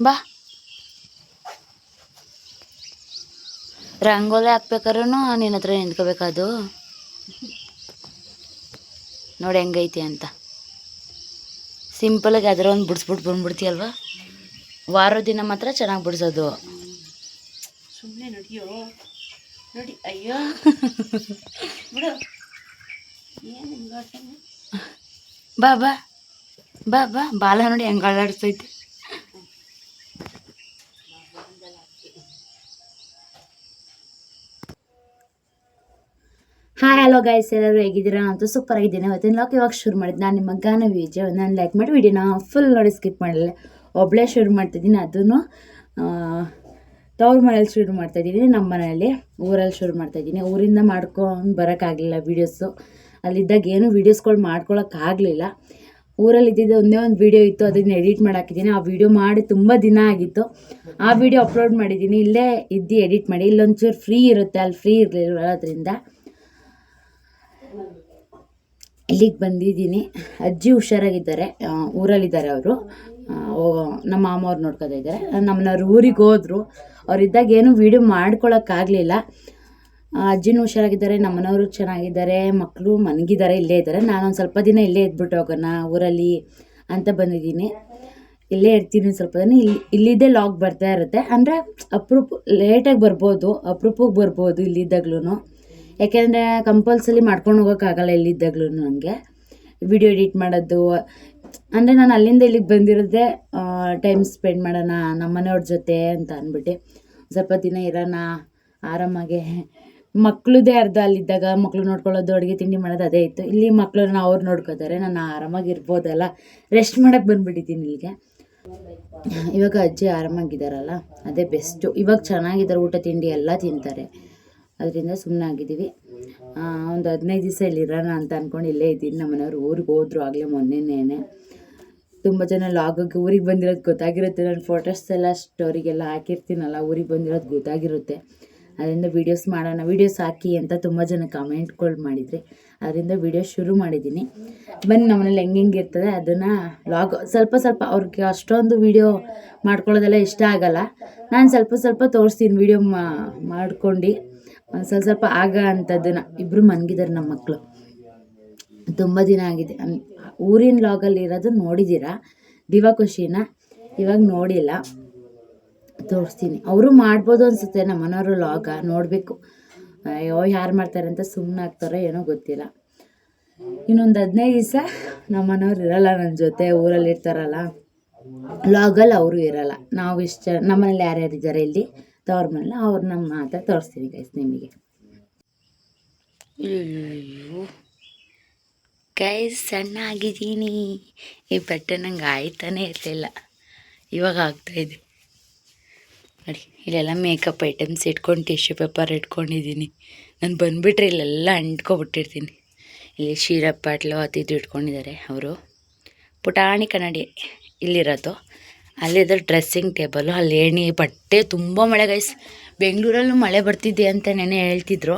ಬಾ. ರಂಗೋಲಿ ಹಾಕ್ಬೇಕಾದ್ರೂ ನಿನ್ನ ಹತ್ರ ನಿಂತ್ಕೋಬೇಕದು ನೋಡಿ ಹೆಂಗೈತಿ ಅಂತ. ಸಿಂಪಲಾಗಿ ಅದರ ಒಂದು ಬಿಡಿಸ್ಬಿಟ್ಟು ಬಂದ್ಬಿಡ್ತೀಯಲ್ವಾ? ವಾರ ದಿನ ಮಾತ್ರ ಚೆನ್ನಾಗಿ ಬಿಡಿಸೋದು. ಸುಮ್ಮನೆ ನಡಿಯೋ. ನೋಡಿ ಅಯ್ಯೋ. ಬಿಡು. ಬಾ ಬಾ. ಬಾ ಬಾ. ಬಾಲ ನೋಡಿ ಹೆಂಗೆ ಹಾಯ್ ಹಲೋ ಗೈಸ್ ಎಲ್ಲರೂ ಹೇಗಿದ್ದೀರಾ? ಅಂತೂ ಸೂಪರ್ ಆಗಿದ್ದೀನಿ. ಅವತ್ತಿನ ಲಾಕ್ ಇವಾಗ ಶುರು ಮಾಡಿದ್ದು. ನಾನು ನಿಮ್ಮ ಗಾನ ವಿಜಯ. ನಾನು ಲೈಕ್ ಮಾಡಿ ವಿಡಿಯೋನ ಫುಲ್ ನೋಡಿ ಸ್ಕಿಪ್ ಮಾಡಲಿಲ್ಲ ಒಬ್ಬಳೇ ಶುರು ಮಾಡ್ತಿದ್ದೀನಿ. ಅದನ್ನು ತವ್ರ ಮನೇಲಿ ಶುರು ಮಾಡ್ತಾಯಿದ್ದೀನಿ ನಮ್ಮ ಮನೆಯಲ್ಲಿ ಊರಲ್ಲಿ ಶುರು ಮಾಡ್ತಾಯಿದ್ದೀನಿ ಊರಿಂದ ಮಾಡ್ಕೊಂಡು ಬರೋಕ್ಕಾಗಲಿಲ್ಲ ವೀಡಿಯೋಸು ಅಲ್ಲಿದ್ದಾಗ ಏನು ವೀಡಿಯೋಸ್ಗಳು ಮಾಡ್ಕೊಳಕ್ಕಾಗಲಿಲ್ಲ ಊರಲ್ಲಿ ಇದ್ದಿದ್ದು ಒಂದೇ ಒಂದು ವೀಡಿಯೋ ಇತ್ತು. ಅದನ್ನ ಎಡಿಟ್ ಮಾಡಾಕಿದ್ದೀನಿ. ಆ ವೀಡಿಯೋ ಮಾಡಿ ತುಂಬ ದಿನ ಆಗಿತ್ತು. ಆ ವೀಡಿಯೋ ಅಪ್ಲೋಡ್ ಮಾಡಿದ್ದೀನಿ. ಇಲ್ಲೇ ಇದ್ದು ಎಡಿಟ್ ಮಾಡಿ. ಇಲ್ಲೊಂಚೂರು ಫ್ರೀ ಇರುತ್ತೆ. ಅಲ್ಲಿ ಫ್ರೀ ಇರಲಿಲ್ಲ ಅದರಿಂದ. ಇಲ್ಲಿಗೆ ಬಂದಿದ್ದೀನಿ. ಅಜ್ಜಿ ಹುಷಾರಾಗಿದ್ದಾರೆ. ಊರಲ್ಲಿದ್ದಾರೆ ಅವರು. ನಮ್ಮ ಮಾಮ ಅವ್ರು ನೋಡ್ಕೊತಾ ಇದ್ದಾರೆ. ನಮ್ಮನವ್ರು ಊರಿಗೆ ಹೋದ್ರು. ಅವರಿದ್ದಾಗ ಏನು ವೀಡಿಯೋ ಮಾಡ್ಕೊಳಕ್ಕಾಗಲಿಲ್ಲ ಅಜ್ಜಿನೂ ಹುಷಾರಾಗಿದ್ದಾರೆ, ನಮ್ಮನವರು ಚೆನ್ನಾಗಿದ್ದಾರೆ ಮಕ್ಕಳು ಮನಗಿದ್ದಾರೆ, ಇಲ್ಲೇ ಇದ್ದಾರೆ. ನಾನೊಂದು ಸ್ವಲ್ಪ ದಿನ ಇಲ್ಲೇ ಇದ್ಬಿಟ್ಟು ಹೋಗೋಣ ಊರಲ್ಲಿ ಅಂತ ಬಂದಿದ್ದೀನಿ. ಇಲ್ಲೇ ಇರ್ತೀನಿ ಸ್ವಲ್ಪ ದಿನ. ಇಲ್ಲಿ ಇಲ್ಲಿದ್ದೇ ಲಾಗ್ ಬರ್ತಾ ಇರುತ್ತೆ. ಅಂದರೆ ಅಪ್ರೂಪ, ಲೇಟಾಗಿ ಬರ್ಬೋದು ಅಪ್ರೂಪಕ್ಕೆ ಬರ್ಬೋದು ಇಲ್ಲಿದ್ದಾಗ್ಲೂ ಯಾಕೆಂದರೆ ಕಂಪಲ್ಸರಿ ಮಾಡ್ಕೊಂಡು ಹೋಗೋಕ್ಕಾಗಲ್ಲ ಎಲ್ಲಿದ್ದಾಗ್ಲೂ ನನಗೆ ವಿಡಿಯೋ ಎಡಿಟ್ ಮಾಡೋದು, ಅಂದರೆ ನಾನು ಅಲ್ಲಿಂದ ಇಲ್ಲಿಗೆ ಬಂದಿರೋದೆ ಟೈಮ್ ಸ್ಪೆಂಡ್ ಮಾಡೋಣ ನಮ್ಮ ಮನೆಯವ್ರ ಜೊತೆ ಅಂತ ಅಂದ್ಬಿಟ್ಟು. ಸ್ವಲ್ಪ ದಿನ ಇರೋಣ, ಆರಾಮಾಗೆ. ಮಕ್ಕಳದೇ ಅರ್ಧ ಅಲ್ಲಿದ್ದಾಗ ಮಕ್ಕಳು ನೋಡ್ಕೊಳ್ಳೋದು, ಅಡುಗೆ ತಿಂಡಿ ಮಾಡೋದು ಅದೇ ಇತ್ತು. ಇಲ್ಲಿ ಮಕ್ಕಳನ್ನ ಅವ್ರು ನೋಡ್ಕೋತಾರೆ, ನಾನು ಆರಾಮಾಗಿ ಇರ್ಬೋದಲ್ಲ ರೆಸ್ಟ್ ಮಾಡೋಕ್ಕೆ ಬಂದುಬಿಟ್ಟಿದ್ದೀನಿ ಇಲ್ಲಿಗೆ. ಇವಾಗ ಅಜ್ಜಿ ಆರಾಮಾಗಿದ್ದಾರಲ್ಲ, ಅದೇ ಬೆಸ್ಟು ಇವಾಗ ಚೆನ್ನಾಗಿದ್ದಾರೆ, ಊಟ, ತಿಂಡಿ ಎಲ್ಲ ತಿಂತಾರೆ. ಅದರಿಂದ ಸುಮ್ಮನೆ ಆಗಿದ್ದೀವಿ. ಒಂದು ಹದಿನೈದು ದಿವಸ ಇಲ್ಲಿ ಇರೋಣ ಅಂತ ಅಂದ್ಕೊಂಡು ಇಲ್ಲೇ ಇದ್ದೀನಿ. ನಮ್ಮ ಮನೆಯವ್ರು ಊರಿಗೆ ಹೋದ್ರು ಆಗಲೇ ಮೊನ್ನೆನೇ ತುಂಬ ಜನ ಲಾಗ್ ಊರಿಗೆ ಬಂದಿರೋದು ಗೊತ್ತಾಗಿರುತ್ತೆ. ನಾನು ಫೋಟೋಸ್ ಎಲ್ಲ ಸ್ಟೋರಿಗೆಲ್ಲ ಹಾಕಿರ್ತೀನಲ್ಲ, ಊರಿಗೆ ಬಂದಿರೋದು ಗೊತ್ತಾಗಿರುತ್ತೆ. ಅದರಿಂದ ವೀಡಿಯೋಸ್ ಮಾಡೋಣ ವೀಡಿಯೋಸ್ ಹಾಕಿ ಅಂತ ತುಂಬ ಜನ ಕಮೆಂಟ್ಗಳು ಮಾಡಿದ್ರಿ. ಅದರಿಂದ ವೀಡಿಯೋ ಶುರು ಮಾಡಿದ್ದೀನಿ. ಬನ್ನಿ ನಮ್ಮನೇಲಿ ಹೆಂಗೆ ಹೆಂಗೆ ಇರ್ತದೆ ಅದನ್ನು ಲಾಗ್ ಸ್ವಲ್ಪ ಸ್ವಲ್ಪ ಅವ್ರಿಗೆ ಅಷ್ಟೊಂದು ವೀಡಿಯೋ ಮಾಡ್ಕೊಳ್ಳೋದೆಲ್ಲ ಇಷ್ಟ ಆಗಲ್ಲ. ನಾನು ಸ್ವಲ್ಪ ಸ್ವಲ್ಪ ತೋರಿಸ್ತೀನಿ ವೀಡಿಯೋ ಮಾಡ್ಕೊಂಡು. ಸ್ವಲ್ಪ ಸ್ವಲ್ಪ ಆಗ ಅಂಥದ್ದನ್ನು ಇಬ್ಬರು ಮನ್ಗಿದ್ದಾರೆ ನಮ್ಮ ಮಕ್ಕಳು ತುಂಬ ದಿನ ಆಗಿದೆ. ಊರಿನ ಲಾಗಲ್ಲಿ ಇರೋದು ನೋಡಿದ್ದೀರಾ ದಿವಾ ಖುಷಿನ ಇವಾಗ ನೋಡಿಲ್ಲ. ತೋರಿಸ್ತೀನಿ. ಅವರು ಮಾಡ್ಬೋದು ಅನ್ಸುತ್ತೆ ನಮ್ಮನವರು ಲಾಗ ನೋಡಬೇಕು. ಅಯ್ಯೋ, ಯಾರು ಮಾಡ್ತಾರೆ ಅಂತ ಸುಮ್ಮನೆ ಆಗ್ತಾರೋ ಏನೋ ಗೊತ್ತಿಲ್ಲ. ಇನ್ನೊಂದು ಹದಿನೈದು ದಿವಸ ನಮ್ಮನವ್ರು ಇರಲ್ಲ ನನ್ನ ಜೊತೆ ಊರಲ್ಲಿ ಇರ್ತಾರಲ್ಲ ಲಾಗಲ್ಲಿ ಅವರು ಇರಲ್ಲ. ನಾವು ಇಷ್ಟ ನಮ್ಮನೇಲಿ ಯಾರ್ಯಾರು ಇದ್ದಾರೆ ಇಲ್ಲಿ? ತವ್ರ ಅವ್ರು ನಮ್ಮ ಮಾತ್ರ ತೋರಿಸ್ತೀನಿ ಗೈಸ್ ನಿಮಗೆ. ಗೈಸ್ ಸಣ್ಣ ಆಗಿದ್ದೀನಿ ಈ ಬಟ್ಟೆ ನಂಗೆ ಆಯ್ತಾನೆ ಇರಲಿಲ್ಲ. ಇವಾಗ ಆಗ್ತಾಯಿದೆ ನೋಡಿ, ಇಲ್ಲೆಲ್ಲ ಮೇಕಪ್ ಐಟಮ್ಸ್ ಇಟ್ಕೊಂಡು ಟಿಶ್ಯೂ ಪೇಪರ್ ಇಟ್ಕೊಂಡಿದ್ದೀನಿ. ನಾನು ಬಂದುಬಿಟ್ರೆ ಇಲ್ಲೆಲ್ಲ ಅಂಟ್ಕೊಬಿಟ್ಟಿರ್ತೀನಿ. ಇಲ್ಲಿ ಶೀರಾ ಪಾಟ್ಲು ಇದು ಇಟ್ಕೊಂಡಿದ್ದಾರೆ ಅವರು. ಪುಟಾಣಿ ಕನ್ನಡಿ ಇಲ್ಲಿರೋದು ಅಲ್ಲಿದೆ ಡ್ರೆಸ್ಸಿಂಗ್ ಟೇಬಲು ಅಲ್ಲಿ ಏಣಿ ಬಟ್ಟೆ, ತುಂಬ ಮಳೆ ಗೈಸ್ ಬೆಂಗಳೂರಲ್ಲೂ ಮಳೆ ಬರ್ತಿದೆ ಅಂತ ನೆನೆ ಹೇಳ್ತಿದ್ರು.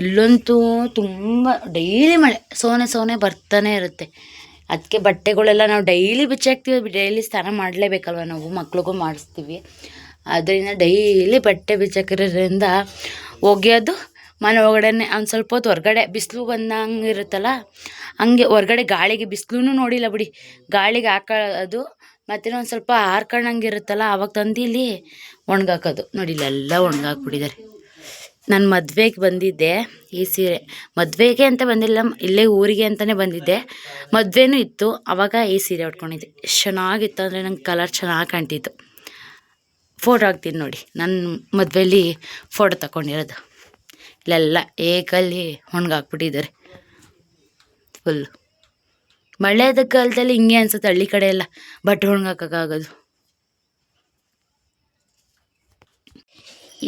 ಇಲ್ಲಂತೂ ತುಂಬ ಡೈಲಿ ಮಳೆ, ಸೋನೆ ಸೋನೆ ಬರ್ತಾನೆ ಇರುತ್ತೆ. ಅದಕ್ಕೆ ಬಟ್ಟೆಗಳೆಲ್ಲ ನಾವು ಡೈಲಿ ಬಿಚ್ಚಾಕ್ತೀವಿ ಡೈಲಿ ಸ್ನಾನ ಮಾಡಲೇಬೇಕಲ್ವ ನಾವು, ಮಕ್ಳಿಗೂ ಮಾಡಿಸ್ತೀವಿ. ಅದರಿಂದ ಡೈಲಿ ಬಟ್ಟೆ ಬಿಚ್ಚಾಕಿರೋದ್ರಿಂದ ಒಗೆಯೋದು, ಮನೆ ಒಳಗಡೆನೆ ಒಂದು ಸ್ವಲ್ಪ ಹೊತ್ತು ಹೊರಗಡೆ ಬಿಸಿಲು ಬಂದಂಗೆ ಇರುತ್ತಲ್ಲ, ಹಂಗೆ ಹೊರಗಡೆ ಗಾಳಿಗೆ ಬಿಸಿಲೂ ನೋಡಿಲ್ಲ ಬಿಡಿ. ಗಾಳಿಗೆ ಹಾಕೊಳ್ಳೋದು ಮತ್ತು ಒಂದು ಸ್ವಲ್ಪ ಹಾರ್ಕೊಂಡಂಗೆ ಇರುತ್ತಲ್ಲ ಅವಾಗ ತಂದು ಇಲ್ಲಿ ಒಣಗಾಕೋದು. ನೋಡಿ ಇಲ್ಲೆಲ್ಲ ಒಣಗಾಕ್ಬಿಟ್ಟಿದ್ದಾರೆ ನಾನು ಮದುವೆಗೆ ಬಂದಿದ್ದೆ ಈ ಸೀರೆ. ಮದುವೆಗೆ ಅಂತ ಬಂದಿಲ್ಲ, ಇಲ್ಲೇ ಊರಿಗೆ ಅಂತಲೇ ಬಂದಿದ್ದೆ. ಮದುವೆನೂ ಇತ್ತು ಆವಾಗ ಈ ಸೀರೆ ಉಟ್ಕೊಂಡಿದ್ದೆ. ಎಷ್ಟು ಚೆನ್ನಾಗಿತ್ತು ಅಂದರೆ ನಂಗೆ ಕಲರ್ ಚೆನ್ನಾಗಿ ಕಾಣ್ತಿತ್ತು. ಫೋಟೋ ಹಾಕ್ತೀನಿ ನೋಡಿ ನನ್ನ ಮದುವೆಯಲ್ಲಿ ಫೋಟೋ ತಗೊಂಡಿರೋದು ಇಲ್ಲೆಲ್ಲ ಏಕಲ್ಲಿ ಒಣಗಾಕ್ಬಿಟ್ಟಿದ್ದಾರೆ ಫುಲ್ಲು ಮಳೆದ ಕಾಲದಲ್ಲಿ ಹಿಂಗೆ ಅನ್ಸುತ್ತೆ ಹಳ್ಳಿ ಕಡೆ ಎಲ್ಲ. ಬಟ್ಟೆ ಒಣಗಾಕೋಕ್ಕಾಗೋದು.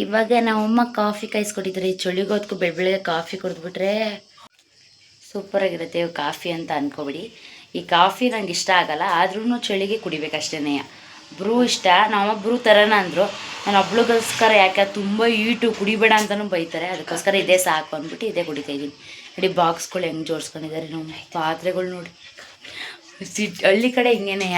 ಇವಾಗ ನಮ್ಮಮ್ಮ ಕಾಫಿ ಕಾಯಿಸ್ಕೊಟ್ಟಿದ್ದಾರೆ. ಈ ಚಳಿಗೋದ್ಕು ಬೆಳ ಕಾಫಿ ಕುಡಿದ್ಬಿಟ್ರೆ ಸೂಪರ್ ಆಗಿರುತ್ತೆ. ಕಾಫಿ ಅಂತ ಅನ್ಕೋಬಿಡಿ. ಈ ಕಾಫಿ ನಂಗೆ ಇಷ್ಟ ಆಗಲ್ಲ. ಆದ್ರೂ ಚಳಿಗೆ ಕುಡಿಬೇಕಷ್ಟೇ ಬ್ರೂ ಇಷ್ಟ. ನಮ್ಮ ಬ್ರೂ ತರೋಣ ಅಂದರು. ನಾನು ಒಬ್ಳಿಗೋಸ್ಕರ ಯಾಕೆ ತುಂಬ ಈಟು ಕುಡಿಬೇಡ ಅಂತಲೂ ಬೈತಾರೆ. ಅದಕ್ಕೋಸ್ಕರ ಇದೇ ಸಾಕು ಅಂದ್ಬಿಟ್ಟು ಇದೇ ಕುಡಿತಾ ಇದ್ದೀನಿ. ನೋಡಿ ಬಾಕ್ಸ್ಗಳು ಹೆಂಗೆ ಜೋಡಿಸ್ಕೊಂಡಿದ್ದಾರೆ ನಮ್ಮ ಪಾತ್ರೆಗಳು ನೋಡಿ. ಸಿಟ್, ಹಳ್ಳಿ ಕಡೆ ಹಿಂಗೇನೆ.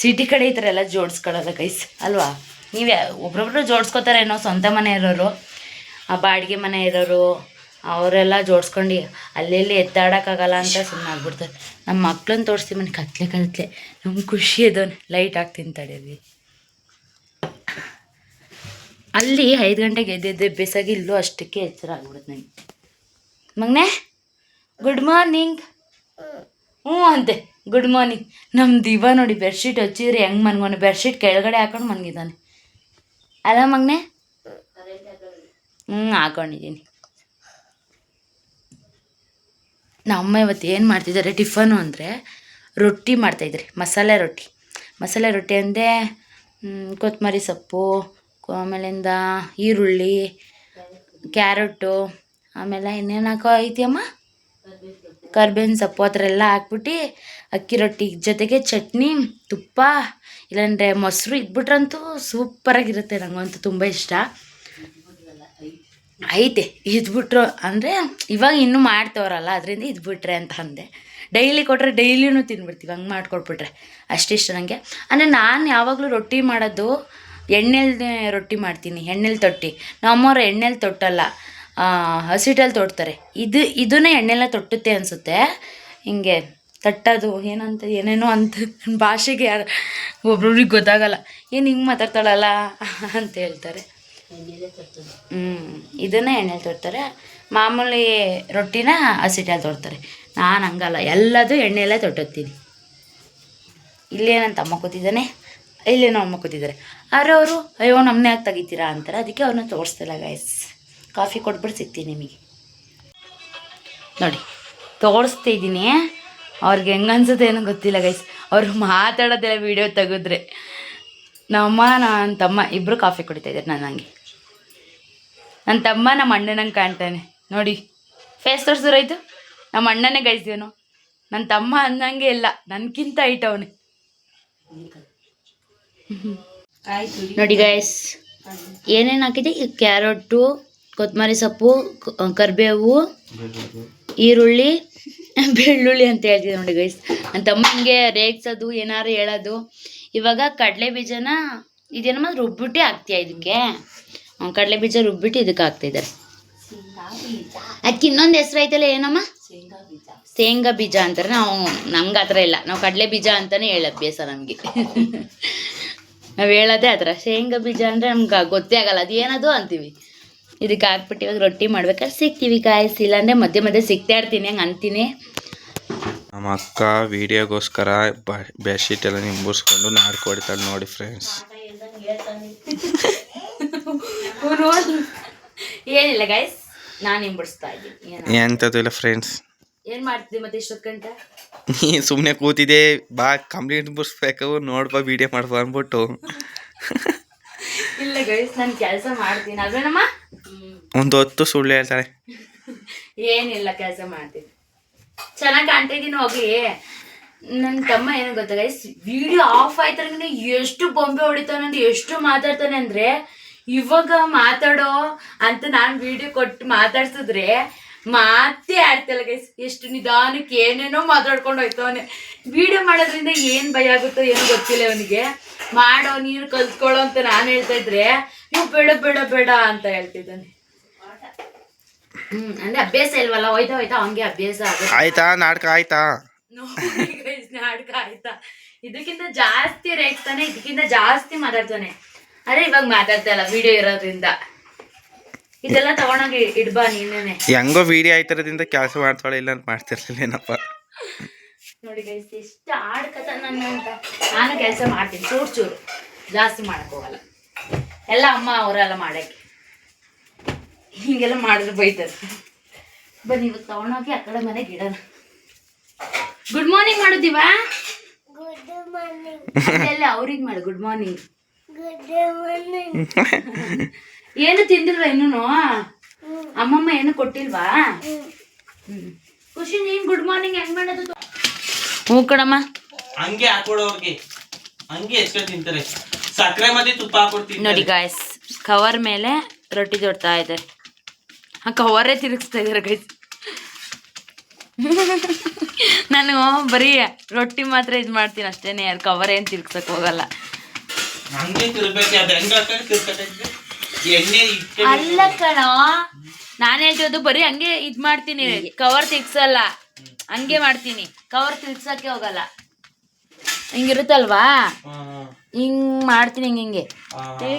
ಸಿಟಿ ಕಡೆ ಈ ಥರ ಎಲ್ಲ ಜೋಡಿಸ್ಕೊಳ್ಳೋದು ಕೈಸ್ ಅಲ್ವಾ? ನೀವು ಒಬ್ರೊಬ್ರು ಜೋಡಿಸ್ಕೋತಾರೆ ಏನೋ ಸ್ವಂತ ಮನೆ ಇರೋರು, ಆ ಬಾಡಿಗೆ ಮನೆ ಇರೋರು, ಅವರೆಲ್ಲ ಜೋಡಿಸ್ಕೊಂಡು ಅಲ್ಲೆಲ್ಲಿ ಎದ್ದಾಡೋಕ್ಕಾಗಲ್ಲ ಅಂತ ಸುಮ್ಮನೆ ಆಗ್ಬಿಡ್ತಾರೆ. ನಮ್ಮ ಮಕ್ಳನ್ನ ತೋರಿಸ್ತೀವಿ ಮನೆ, ಕತ್ಲೆ ಕತ್ಲೆ. ನಮ್ಗೆ ಖುಷಿ ಅದವನು ಲೈಟ್ ಹಾಕ್ತೀನಿ ತಡೀರಿ ಅಲ್ಲಿ. ಐದು ಗಂಟೆಗೆ ಎದ್ದೆದ್ದೆ ಬೆಸಾಗಿ ಇಲ್ಲೂ ಅಷ್ಟಕ್ಕೆ ಎಚ್ಚರ ಆಗ್ಬಿಡುತ್ತೆ ನನಗೆ ಮಗನೇ ಗುಡ್ ಮಾರ್ನಿಂಗ್ ಹ್ಞೂ ಅಂತೆ. ಗುಡ್ ಮಾರ್ನಿಂಗ್ ನಮ್ಮ ದಿವ ನೋಡಿ ಬೆಡ್ಶೀಟ್ ಹಚ್ಚಿದ್ರೆ ಹೆಂಗೆ ಮನ್ಗೋನೆ ಬೆಡ್ಶೀಟ್ ಕೆಳಗಡೆ ಹಾಕೊಂಡು ಮನ್ಗಿದ್ದಾನೆ. ಅಲ್ಲ ಮಗನೆ? ಹ್ಞೂ ಹಾಕೊಂಡಿದ್ದೀನಿ. ನಮ್ಮ ಇವತ್ತು ಏನು ಮಾಡ್ತಿದ್ದಾರೆ? ಟಿಫನು ಅಂದರೆ ರೊಟ್ಟಿ ಮಾಡ್ತಾಯಿದ್ರಿ ಮಸಾಲೆ ರೊಟ್ಟಿ. ಮಸಾಲೆ ರೊಟ್ಟಿ ಅಂದರೆ ಕೊತ್ತಂಬರಿ ಸೊಪ್ಪು ಆಮೇಲಿಂದ ಈರುಳ್ಳಿ ಕ್ಯಾರೆಟು ಆಮೇಲೆ ಇನ್ನೇನು ಹಾಕೋ ಐತಿಯಮ್ಮ ಕರ್ಬೇವಿನ ಸೊಪ್ಪು ಆ ಥರ ಎಲ್ಲ ಹಾಕ್ಬಿಟ್ಟು ಅಕ್ಕಿ ರೊಟ್ಟಿ ಜೊತೆಗೆ ಚಟ್ನಿ, ತುಪ್ಪ, ಇಲ್ಲಾಂದರೆ ಮೊಸರು ಇದ್ಬಿಟ್ರಂತೂ ಸೂಪರಾಗಿರುತ್ತೆ ನನಗಂತೂ ತುಂಬ ಇಷ್ಟ. ಐತೆ, ಇದ್ಬಿಟ್ರು ಅಂದರೆ ಇವಾಗ ಇನ್ನೂ ಮಾಡ್ತವ್ರಲ್ಲ, ಅದರಿಂದ ಇದ್ಬಿಟ್ರೆ ಅಂತ ಅಂದೆ. ಡೈಲಿ ಕೊಟ್ಟರೆ ಡೈಲಿನೂ ತಿನ್ಬಿಡ್ತೀವಿ, ಹಂಗೆ ಮಾಡ್ಕೊಟ್ಬಿಟ್ರೆ ಅಷ್ಟಿಷ್ಟ ನನಗೆ ಅಂದರೆ ನಾನು ಯಾವಾಗಲೂ ರೊಟ್ಟಿ ಮಾಡೋದು ಎಣ್ಣೆಲ್ ರೊಟ್ಟಿ ಮಾಡ್ತೀನಿ, ಎಣ್ಣೆಲಿ ತೊಟ್ಟಿ. ನಮ್ಮವ್ರು ಎಣ್ಣೆಲಿ ತೊಟ್ಟಲ್ಲ. ಹಸಿಟಲ್ಲಿ ತೊಡ್ತಾರೆ. ಇದು ಇದನ್ನೇ ಎಣ್ಣೆಲ್ಲ ತೊಟ್ಟುತ್ತೆ ಅನಿಸುತ್ತೆ. ಹಿಂಗೆ ತಟ್ಟೋದು ಏನಂತ ಏನೇನೋ ಅಂತ ಭಾಷೆಗೆ ಯಾರು ಒಬ್ರೊಬ್ರಿಗೆ ಗೊತ್ತಾಗಲ್ಲ. ಏನು ಹಿಂಗೆ ಮಾತಾಡ್ತಾಳಲ್ಲ ಅಂತ ಹೇಳ್ತಾರೆ. ಹ್ಞೂ ಇದನ್ನೇ ಎಣ್ಣೆಲಿ ತೊಡ್ತಾರೆ. ಮಾಮೂಲಿ ರೊಟ್ಟಿನ ಹಸಿಟಲ್ಲಿ ತೊಡ್ತಾರೆ. ನಾನು ಹಂಗಲ್ಲ ಎಲ್ಲದೂ ಎಣ್ಣೆಯಲ್ಲೇ ತೊಟ್ಟೋಗ್ತೀನಿ ಇಲ್ಲೇನಂತ ಅಮ್ಮ ಕೂತಿದ್ದಾನೆ. ಇಲ್ಲೇನೋ ಅಮ್ಮ ಕೂತಿದ್ದಾರೆ. ಆದ್ರೆ ಅವರು ಅಯ್ಯೋ ನಮ್ಮನೆ ಯಾಕೆ ತೆಗಿತೀರಾ ಅಂತಾರೆ. ಅದಕ್ಕೆ ಅವ್ರನ್ನ ತೋರಿಸ್ತಿಲ್ಲ ಗೈಸ್ ಕಾಫಿ ಕೊಟ್ಬಿಟ್ಟು ಸಿಗ್ತೀನಿ ನಿಮಗೆ. ನೋಡಿ ತೋರಿಸ್ತಾ ಇದ್ದೀನಿ. ಅವ್ರಿಗೆ ಹೆಂಗೆ ಅನ್ಸುತ್ತೆ ಏನೋ ಗೊತ್ತಿಲ್ಲ ಗೈಸ್ ಅವ್ರು ಮಾತಾಡೋದೆಲ್ಲ ವೀಡಿಯೋ ತೆಗೆದ್ರೆ. ನಮ್ಮಮ್ಮ ನನ್ನ ತಮ್ಮ ಇಬ್ಬರು ಕಾಫಿ ಕುಡಿತಾ ಇದ್ದಾರೆ ನಾನು ಹಂಗೆ. ನನ್ನ ತಮ್ಮ ನಮ್ಮ ಅಣ್ಣನಂಗೆ ಕಾಣ್ತಾನೆ. ನೋಡಿ ಫೇಸ್ ತೋರಿಸಿದ್ರಾಯ್ತು ನಮ್ಮ ಅಣ್ಣನೇ ಗೈಸಿವನು ನನ್ನ ತಮ್ಮ ಅನ್ನಂಗೆ ಇಲ್ಲ ನನ್ಗಿಂತ ಐಟ್ ಅವನೇ. ಆಯ್ತು ನೋಡಿ ಗೈಸ್ ಏನೇನು ಹಾಕಿದೆ ಕ್ಯಾರೆಟು ಕೊತ್ತಂಬರಿ ಸೊಪ್ಪು ಕರಿಬೇವು ಈರುಳ್ಳಿ ಬೆಳ್ಳುಳ್ಳಿ ಅಂತ ಹೇಳ್ತಿದ್ದೆ ನೋಡಿ ಗೈಸ್ ನನ್ನ ತಮ್ಮ ಹಿಂಗೆ ರೇಗ್ಸೋದು ಏನಾರು ಹೇಳೋದು. ಇವಾಗ ಕಡಲೆ ಬೀಜನ ಇದೇನಮ್ಮ ರುಬ್ಬಿಟ್ಟು ಹಾಕ್ತೀಯ ಇದಕ್ಕೆ? ಅವ್ನು ಕಡಲೆ ಬೀಜ ರುಬ್ಬಿಟ್ಟು ಇದಕ್ಕೆ ಹಾಕ್ತಿದ್ದಾರೆ ಅದಕ್ಕೆ ಇನ್ನೊಂದು ಹೆಸರು ಐತಲ್ಲ ಏನಮ್ಮ? ಶೇಂಗಾ ಬೀಜ ಶೇಂಗಾ ಬೀಜ ಅಂತಾರೆ. ನಾವು ನಮ್ಗೆ ಆ ಥರ ಇಲ್ಲ. ನಾವು ಕಡಲೆ ಬೀಜ ಅಂತಲೇ ಹೇಳೋ ಅಭ್ಯಾಸ ನಮಗೆ. ನಾವು ಹೇಳೋದೇ ಆ ಥರ. ಶೇಂಗಾ ಬೀಜ ಅಂದರೆ ನಮ್ಗೆ ಗೊತ್ತೇ ಆಗಲ್ಲ. ಅದು ಏನದು ಅಂತೀವಿ? ಇದಕ್ಕೆ ಹಾಕ್ಬಿಟ್ಟು ಇವಾಗ ರೊಟ್ಟಿ ಮಾಡ್ಬೇಕಾದ್ರೆ ಸಿಗ್ತೀವಿ ಕಾಯಿಸ್ ಇಲ್ಲಾಂದರೆ ಮಧ್ಯೆ ಮಧ್ಯೆ ಸಿಗ್ತಾ ಇರ್ತೀನಿ ಹಂಗೆ ಅಂತೀನಿ. ನಮ್ಮ ಅಕ್ಕ ವಿಡಿಯೋಗೋಸ್ಕರ ಬೆಡ್ಶೀಟ್ ಎಲ್ಲ ನಿಂಬುಸ್ಕೊಂಡು ನಾಡ್ಕೊಡ್ತಾಳೆ ನೋಡಿ ಫ್ರೆಂಡ್ಸ್ ಏನಿಲ್ಲ ಗಾಯ್ಸ್ ನಾನು ಹಿಂಬಿಡಿಸ್ತಾ ಇದ್ದೀನಿ. ಎಂಥದ್ದು ಇಲ್ಲ ಫ್ರೆಂಡ್ಸ್ ಏನು ಮಾಡ್ತಿದ್ದೆ ಮತ್ತೆ ಇಷ್ಟೊತ್ತು ಗಂಟೆ? ನೀ ಸುಮ್ಮನೆ ಕೂತಿದ್ದೆ ಬಾ ಕಂಪ್ಲೀಟ್ ಮುಗಿಸ್ಬೇಕು ನೋಡ್ಬಾ ವಿಡಿಯೋ ಮಾಡ್ಬಾ ಅಂದ್ಬಿಟ್ಟು. ಇಲ್ಲ ಗೈಸ್ ನಾನು ಕೆಲಸ ಮಾಡ್ತೀನಿ. ಅಲ್ವೇನಮ್ಮ? ಒಂದು ಹೊತ್ತು ಸುಳ್ಳು ಹೇಳ್ತಾರೆ. ಏನಿಲ್ಲ ಕೆಲಸ ಮಾಡ್ತೀನಿ. ಚೆನ್ನಾಗಿ ಕಾಣ್ತಾ ಇದ್ದೀನಿ ಹೋಗಿ ನನ್ನ ತಮ್ಮ ಏನು ಗೊತ್ತ ಗೈಸ್ ವಿಡಿಯೋ ಆಫ್ ಆಯ್ತಾರಂಗೆ ಎಷ್ಟು ಬೊಂಬೆ ಹೊಡಿತಾನೆ ಅಂದ್ರೆ ಎಷ್ಟು ಮಾತಾಡ್ತಾನೆ ಅಂದ್ರೆ ಇವಾಗ ಮಾತಾಡೋ ಅಂತ ನಾನು ವಿಡಿಯೋ ಕೊಟ್ಟು ಮಾತಾಡ್ಸಿದ್ರೆ ಮಾತೇ ಆಡ್ತಿಲ್ಲ ಗೈಸ್ ಎಷ್ಟು ನಿಧಾನಕ್ಕೆ ಏನೇನೋ ಮಾತಾಡ್ಕೊಂಡು ಹೋಯ್ತವನೆ. ವಿಡಿಯೋ ಮಾಡೋದ್ರಿಂದ ಏನು ಭಯ ಆಗುತ್ತೋ ಏನು ಗೊತ್ತಿಲ್ಲ ಅವನಿಗೆ ಮಾಡೋ ನೀನು ಕಲ್ತ್ಕೊಳ್ಳೋ ಅಂತ ನಾನು ಹೇಳ್ತಾ ಇದ್ರೆ ನೀವು ಬೇಡ ಬೇಡ ಬೇಡ ಅಂತ ಹೇಳ್ತಿದ್ದಾನೆ. ಹ್ಮ್ ಅಂದ್ರೆ ಅಭ್ಯಾಸ ಇಲ್ವಲ್ಲ ಹೋಯ್ತಾ ಹೋಯ್ತಾ ಹಂಗೆ ಅಭ್ಯಾಸ ಆಗುತ್ತೆ. ಆಯ್ತಾ ನಾಟಕ ಆಯ್ತಾ? ನಾಟಕ ಆಯ್ತಾ. ಇದಕ್ಕಿಂತ ಜಾಸ್ತಿ ರೇಗ್ತಾನೆ ಇದಕ್ಕಿಂತ ಜಾಸ್ತಿ ಮಾತಾಡ್ತಾನೆ. ಅರೆ ಇವಾಗ ಮಾತಾಡ್ತಾ ಇಲ್ಲ ವಿಡಿಯೋ ಇರೋದ್ರಿಂದ. ಇದೆಲ್ಲ ತಗೊಂಡಾಗ ಇಡ್ಬಾ ನೀನೇನೆ. ಹೆಂಗೋ ವಿಡಿಯೋ ಆಯ್ತಿರೋದ್ರಿಂದ ಕೆಲಸ ಮಾಡ್ತಾಳೆ ಇಲ್ಲ ಅಂತ ಮಾಡ್ತಿರ್ಲಿಲ್ಲ ಏನಪ್ಪ. ನೋಡಿ ಗೈಸ್ ಎಷ್ಟು ಆಡ್ಕತ ನನ್ನ ಅಂತ. ನಾನು ಕೆಲಸ ಮಾಡ್ತೀನಿ ಚೂರು ಚೂರು. ಜಾಸ್ತಿ ಮಾಡಕ್ ಹೋಗಲ್ಲ. ಎಲ್ಲ ಅಮ್ಮ ಅವರೆಲ್ಲ ಮಾಡಕ್ಕೆ. ಹಿಂಗೆಲ್ಲ ಮಾಡಿದ್ರೆ ಬೈತಾರೆ. ಬನ್ನಿ ಇವತ್ತು ತಗೊಂಡೋಗಿ ಆ ಕಡೆ ಮನೆಗೆ ಇಡೋಣ. ಗುಡ್ ಮಾರ್ನಿಂಗ್ ಮಾಡುದಿವಾ ಎಲ್ಲ ಅವ್ರಿಗೆ ಮಾಡು ಗುಡ್ ಮಾರ್ನಿಂಗ್ ಏನು ತಿಂದಿಲ್ವಾ ಇನ್ನೂ ಅಮ್ಮಮ್ಮ ಏನು ಕೊಟ್ಟಿಲ್ವಾ. ಖುಷಿ ನೀನ್ ಗುಡ್ ಮಾರ್ನಿಂಗ್ ಹೆಂಗ್ ಮಾಡೋದು? ಹ್ಞೂ ಕಣಮ್ಮ. ಹಂಗೆ ಹಾಕೊಡು ಅವ್ರಿಗೆ. ಹಂಗೆ ಹೆಚ್ಕೊಂಡು ತಿಂತಾರೆ. ಸಕ್ಕರೆ ಮತ್ತೆ ತುಪ್ಪ ಹಾಕೊಡ್ತೀನಿ ನೋಡಿ ಗಾಯ್ಸ್ ಕವರ್ ಮೇಲೆ ರೊಟ್ಟಿ ದೊಡ್ತಾ ಇದೆ. ಆ ಕವರೇ ತಿರುಗಿಸ್ತಾ ಇದ್ದಾರೆ ಗೈಸ್ ನಾನು ಬರೀ ರೊಟ್ಟಿ ಮಾತ್ರ ಇದು ಮಾಡ್ತೀನಿ ಅಷ್ಟೇನೆ ಅದು ಕವರ್ ಏನು ತಿರುಗ್ಸಕ್ ಹೋಗಲ್ಲ. ಹಂಗೆ ತಿರ್ಬೇಕು ಅದು ಹೆಂಗೆ ಎಣ್ಣೆ ಇಟ್ಟು ಅಲ್ಲ ಕಣೋ ನಾನು ಹೇಳ್ತಿರೋದು ಬರೀ ಹಂಗೆ ಇದ್ ಮಾಡ್ತೀನಿ ಕವರ್ ತಿರ್ಗ್ಸಲ್ಲ. ಹಂಗೆ ಮಾಡ್ತೀನಿ ಕವರ್ ತಿರ್ಗ್ಸಕ್ಕೆ ಹೋಗಲ್ಲ. ಹಿಂಗಿರುತ್ತಲ್ವಾ? ಹಿಂಗ್ ಮಾಡ್ತೀನಿ ಹಿಂಗೆ ಹಿಂಗೆ.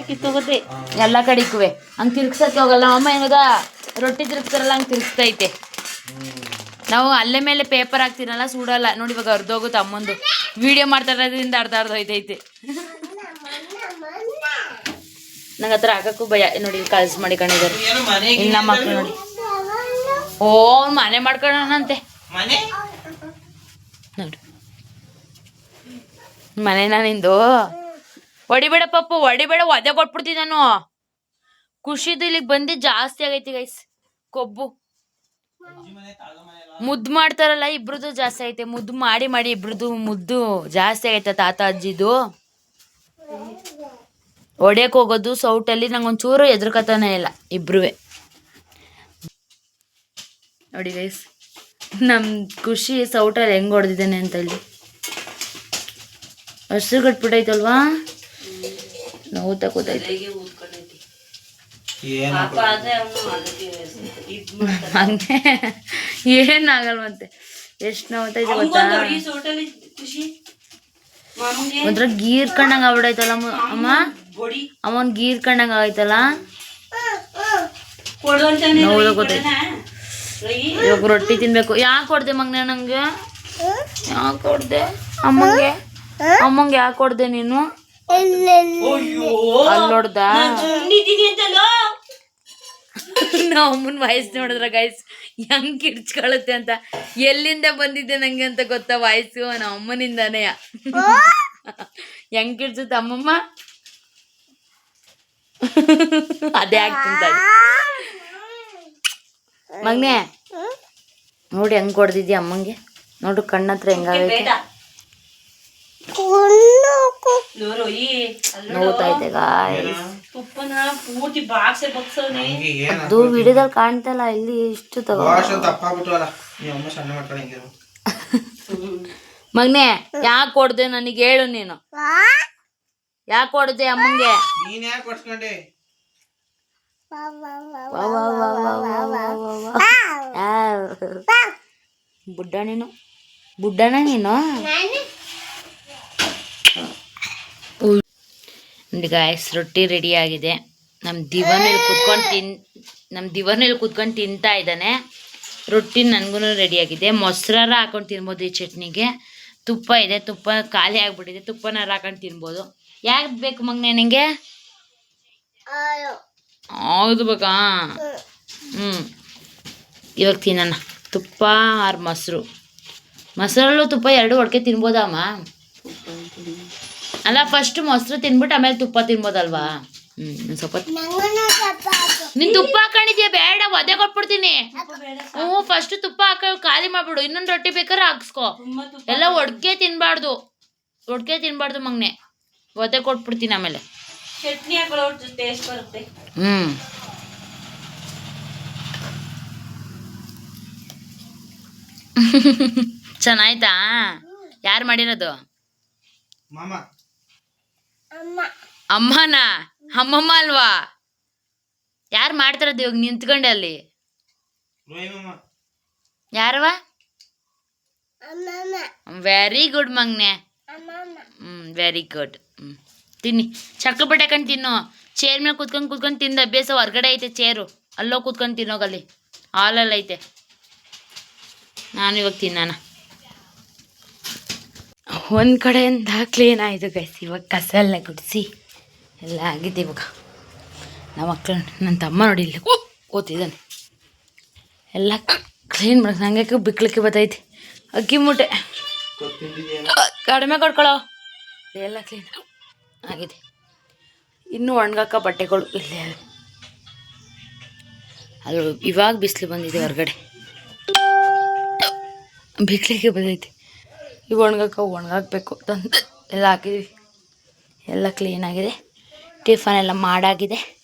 ಕಿತ್ತೋಗುತ್ತೆ ಎಲ್ಲ ಕಡಿಕುವೆ ಹಂಗ್ ತಿರ್ಗ್ಸಕ್ಕೆ ಹೋಗಲ್ಲ. ಅಮ್ಮ ಏನದ ರೊಟ್ಟಿ ತಿರ್ಗ್ತಾರಲ್ಲ ಹಂಗ್ ತಿರ್ಗ್ತೈತೆ ನಾವು ಅಲ್ಲೇ ಮೇಲೆ ಪೇಪರ್ ಹಾಕ್ತೀನಲ್ಲ ಸುಡಲ್ಲ. ನೋಡಿ ಇವಾಗ ಅರ್ಧೋಗುತ್ತೆ ಅಮ್ಮಂದು. ವಿಡಿಯೋ ಮಾಡ್ತಾ ಇರೋದ್ರಿಂದ ಅರ್ಧ ಅರ್ಧ ಹೋಯ್ತೈತೆ. ನಂಗೆ ಹತ್ರ ಹಾಕಕ್ಕೂ ಭಯ. ನೋಡಿ ಕಳ್ಸಿ ಮಾಡಿಕೊಂಡಿದ್ದಾರೆ ಇನ್ನ ಮಕ್ಳು ನೋಡಿ. ಓ ಅವ್ನ್ ಮನೆ ಮಾಡ್ಕೊಳ್ಳೋಣಂತೆ. ಮನೆ? ನೋಡು. ಮನೆನಾ ನಿಂದು ಹೊಡಿಬೇಡ ಪಪ್ಪು ಹೊಡಿಬೇಡ ಒದೆ ಕೊಟ್ಬಿಡ್ತೀನಿ ನಾನು. ಖುಷಿದು ಇಲ್ಲಿಗೆ ಬಂದು ಜಾಸ್ತಿ ಆಗೈತಿ ಗೈಸ್ ಕೊಬ್ಬು. ಮುದ್ದು ಮಾಡ್ತಾರಲ್ಲ ಇಬ್ರದ್ದು ಜಾಸ್ತಿ ಐತೆ ಮುದ್ದು ಮಾಡಿ ಮಾಡಿ ಇಬ್ರದ್ದು ಮುದ್ದು ಜಾಸ್ತಿ ಆಗೈತೆ ತಾತ ಅಜ್ಜಿದು. ಹೊಡ್ಯಕ್ ಹೋಗೋದು ಸೌಟಲ್ಲಿ ನಂಗೆ ಒಂಚೂರು ಎದುರ್ಕತಾನೆ ಇಲ್ಲ ಇಬ್ರುವೆ. ನೋಡಿ ಗೈಸ್ ನಮ್ಮ ಖುಷಿ ಸೌಟಲ್ಲಿ ಹೆಂಗೆ ಹೊಡೆದಿದ್ದೇನೆ ಅಂತ ಹೇಳಿ. ಹಸಿರು ಕಟ್ಬಿಟ್ಟೈತಲ್ವಾ ನೋವು ತಗೋತೈತೆ ಏನು ಪಾಪ ಆದ್ರೆ ಅವನು ಅದಕ್ಕೆ ಇದ್ ಮಾಡ್ತಾನೆ. ಹಂಗೆ ಏನಾಗಲ್ವಂತೆ ಎಷ್ಟು ನೋವ್ತೈತೆ ಗೊತ್ತಾ? ಒಂಥರ ಗೀರ್ ಕಣ್ಣಂಗ ಆಗ್ಬಿಡೈತಲ್ಲ ಅಮ್ಮ- ಅವನ್ ಗೀರ್ ಕಂಡಂಗ ಆಯ್ತಲ್ಲ? ನೋವು ಇವಾಗ ರೊಟ್ಟಿ ತಿನ್ಬೇಕು. ಯಾಕೆ ಕೊಡ್ದೆ ಮಗ್ನೆ ನಂಗೆ? ಯಾಕೆ ಕೊಡ್ದೆ? ಅಮ್ಮಂಗೆ? ಅಮ್ಮಂಗೆ ಯಾಕೆ ಕೊಡ್ದೆ ನೀನು? ಅಯ್ಯೋ. ಅಲ್ಲಿ ನೋಡ್ದ? ಉಂಡಿದ್ದೀನಿ ಅಂತಲ್ಲ? ನಮ್ಮ ಅಮ್ಮನ ವಾಯ್ಸ್ ನೋಡಿದ್ರ ಗೈಸ್ ಹೆಂಗ್ ಕಿಡ್ಚ್ಕೊಳತ್ತೆ ಅಂತ. ಎಲ್ಲಿಂದ ಬಂದಿದ್ದೆ ನಂಗೆ ಅಂತ ಗೊತ್ತಾ ವಾಯ್ಸು? ನಮ್ಮ ಅಮ್ಮನಿಂದಾನೇ ಹೆಂಗ್ ಕಿಡ್ಸುತ್ತೆ ಅಮ್ಮಮ್ಮ? ಅದೇ ಆಗ್ತಿಂತ ಮಗ್ನೆ ನೋಡಿ ಹೆಂಗ್ ಕೊಡ್ದಿದ್ಯಾ ಅಮ್ಮಂಗೆ? ನೋಡು ಕಣ್ಣತ್ರ ಹೆಂಗಾಗೈತೆ ಬೇಡ. ನೋಡು ಈ ಅಲ್ಲ್ ನೋಡು. ಗಾಯ್ಸ್ ತುಪ್ಪನ ಪೂರ್ತಿ ಬಾಕ್ಸೆ ಬಗ್ಸವ್ನೆ ಅದು ವಿಡಿಯೋದಲ್ಲಿ ಕಾಣ್ತಲ್ಲ ಇಲ್ಲಿ ಇಷ್ಟು ತಗೋ. ಮಗ್ನೆ ಯಾಕೆ ಕೊಡ್ದೆ ನನಗೆ ಹೇಳು ನೀನು. ಯಾಕೆ ಹೊಡೆದೆ ಅಮ್ಮಂಗೆ? ನೀನ್ ಯಾಕೆ. ಬುಡ್ಡ ನೀನು? ಬುಡ್ಡಣ ನೀನು? ನೋಡಿ ಗಾಯ್ಸ್ ರೊಟ್ಟಿ ರೆಡಿ ಆಗಿದೆ. ನಮ್ಮ ದಿವನಲ್ಲಿ ಕುತ್ಕೊಂಡು ತಿನ್ ನಮ್ಮ ದಿವನಲ್ಲಿ ಕುತ್ಕೊಂಡು ತಿಂತಾ ಇದ್ದಾನೆ. ರೊಟ್ಟಿ ನನಗೂ ರೆಡಿ ಆಗಿದೆ. ಮೊಸರಾರ ಹಾಕೊಂಡು ತಿನ್ಬೋದು ಈ ಚಟ್ನಿಗೆ. ತುಪ್ಪ ಇದೆ. ತುಪ್ಪ ಖಾಲಿ ಆಗಿಬಿಟ್ಟಿದೆ. ತುಪ್ಪನಾರು ಹಾಕೊಂಡು ತಿನ್ಬೋದು. ಯಾಕೆ ಬೇಕು ಮಗ್ನೆ ನಿಂಗೆ? ಹೌದು ಬೇಕಾ ಹ್ಞೂ ಇವಾಗ ತಿನ್ನೋಣ ತುಪ್ಪ ಆರು ಮೊಸರು. ಮೊಸರಲ್ಲೂ ತುಪ್ಪ ಎರಡು ಒಡ್ಕೆ ತಿನ್ಬೋದಮ್ಮ. ಅಲ್ಲ ಫಸ್ಟ್ ಮೊಸರು ತಿನ್ಬಿಟ್ಟು ಆಮೇಲೆ ತುಪ್ಪ ತಿನ್ಬೋದಲ್ವಾ? ಹ್ಞೂ ಸ್ವಲ್ಪ ನಿನ್ ತುಪ್ಪ ಹಾಕೊಂಡಿದ್ಯಾ? ಬೇಡ ಒದೆ ಕೊಟ್ಬಿಡ್ತೀನಿ. ಹ್ಞೂ ಫಸ್ಟ್ ತುಪ್ಪ ಹಾಕ ಖಾಲಿ ಮಾಡ್ಬಿಡು. ಇನ್ನೊಂದು ರೊಟ್ಟಿ ಬೇಕಾದ್ರೆ ಹಾಕ್ಸ್ಕೊ. ಎಲ್ಲ ಒಡ್ಕೆ ತಿನ್ಬಾರ್ದು. ಒಡ್ಕೆ ತಿನ್ಬಾರ್ದು ಮಗ್ನೆ. ಒದೆ ಕೊಟ್ಬಿಡ್ತೀನಿ ಆಮೇಲೆ. ಚಟ್ನಿ ಹಾಕೊಳ್ಳೋ ಟೇಸ್ಟ್ ಬರುತ್ತೆ. ಹ್ಮ್. ಚೆನ್ನಾಯ್ತಾ? ಯಾರು ಮಾಡಿರೋದು? ಮಾಮ. ಅಮ್ಮನ? ಅಮ್ಮಮ್ಮ ಅಲ್ವಾ? ಯಾರು ಮಾಡ್ತಿರೋದು ಇವಾಗ ನಿಂತ್ಕೊಂಡೆ ಅಲ್ಲಿ? ಯಾರವ ವೆರಿ ಗುಡ್ ಮಗ್ನೆ. Hmm very good hmm. ತಿನ್ನಿ. ಬಟ್ಟೆ ಹಾಕೊಂಡು ತಿನ್ನು. ಚೇರ್ ಮೇಲೆ ಕೂತ್ಕೊಂಡು ಕೂತ್ಕೊಂಡು ತಿಂದ ಅಭ್ಯಾಸ ಹೊರ್ಗಡೆ ಐತೆ ಚೇರು ಅಲ್ಲೋ ಕೂತ್ಕೊಂಡು ತಿನ್ನೋಗಲ್ಲಿ ಹಾಲಲ್ಲಿ ಐತೆ. ನಾನು ಇವಾಗ ತಿನ್ನೋಣ. ಒಂದು ಕಡೆಯಿಂದ ಕ್ಲೀನ್ ಆಯಿತು ಗೈಸ್ ಇವಾಗ ಕಸ ಎಲ್ಲ ಗುಡಿಸಿ ಎಲ್ಲ ಆಗಿದೆ ಇವಾಗ. ನಮ್ಮ ಮಕ್ಕಳು ನನ್ನ ತಮ್ಮ ನೋಡಿ ಇಲ್ಲಿ ಕೂತಿದ್ದಾನೆ. ಎಲ್ಲ ಕ್ಲೀನ್ ಮಾಡಿ ನಂಗೆ ಬಿಕ್ಲಿಕ್ಕೆ ಬತ್ತೈತಿ ಅಕ್ಕಿ ಮೂಟೆ. ಕಡಿಮೆ ಕೊಡ್ಕೊಳ್ಳೋ ಎಲ್ಲ ಕ್ಲೀನ್ ಆಗಿದೆ. ಇನ್ನೂ ಒಣಗಾಕ ಬಟ್ಟೆಗಳು ಇಲ್ಲೇ ಅಲ್ಲ ಇವಾಗ ಬಿಸಿಲು ಬಂದಿದೆ ಹೊರಗಡೆ. ಬಿಸಿಲಿಗೆ ಬಂದೈತಿ. ಈಗ ಒಣಗಾಕ, ಒಣಗಾಕಬೇಕು. ತಂದು ಎಲ್ಲ ಹಾಕಿದ್ವಿ. ಎಲ್ಲ ಕ್ಲೀನಾಗಿದೆ ಟಿಫನ್ ಎಲ್ಲ ಮಾಡಾಗಿದೆ.